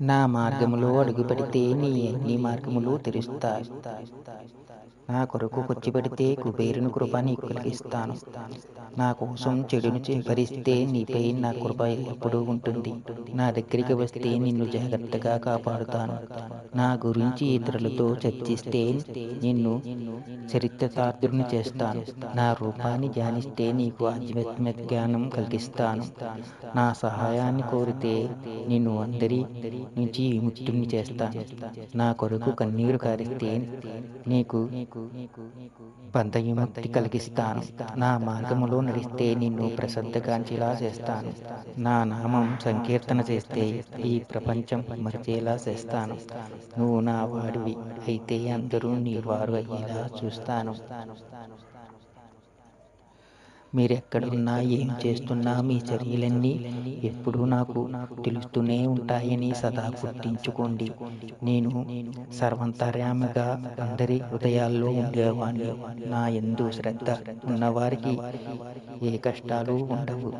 నా మార్గములో అడుగుపెడితే నీ అన్ని మార్గములు తెరుస్తాయి నా కొరకు కూర్చిపెడితే కుబేరుని కృప నీకు కలిగిస్తాను. నా కోసం చెడును చేపరిస్తే నీపై నా కృప ఎప్పుడూ ఉంటుంది. నా దగ్గరికి వస్తే నిన్ను జాగ్రత్తగా కాపాడుతాను. నా గురించి ఇతరులతో చర్చిస్తే నిన్ను చరిత్రతార్థుని చేస్తాను. నా రూపాన్ని ధ్యానిస్తే నీకు ఆధ్యాత్మ జ్ఞానం కలిగిస్తాను. నా సహాయాన్ని కోరితే నిన్ను అందరి నుంచి విముక్తుని చేస్తాను నా కొరకు కన్నీరు కారిస్తే నీకు బంధ విముక్తి కలిగిస్తాను. నా మార్గములో నడిస్తే నిన్ను ప్రసిద్ధగాంచేలా చేస్తాను. నా నామం సంకీర్తన చేస్తే ఈ ప్రపంచం మరిచేలా చేస్తాను. నువ్వు నా వాడివి అయితే అందరూ నీ వారు అయ్యేలా చూస్తాను. మీరెక్కడున్నా ఏం చేస్తున్నా మీ చర్యలన్నీ ఎప్పుడూ నాకు తెలుస్తూనే ఉంటాయని సదా గుర్తించుకోండి. నేను సర్వంతర్యామిగా అందరి హృదయాల్లో ఉండేవాడిని నా ఎందు శ్రద్ధ ఉన్నవారికి ఏ కష్టాలు ఉండవు.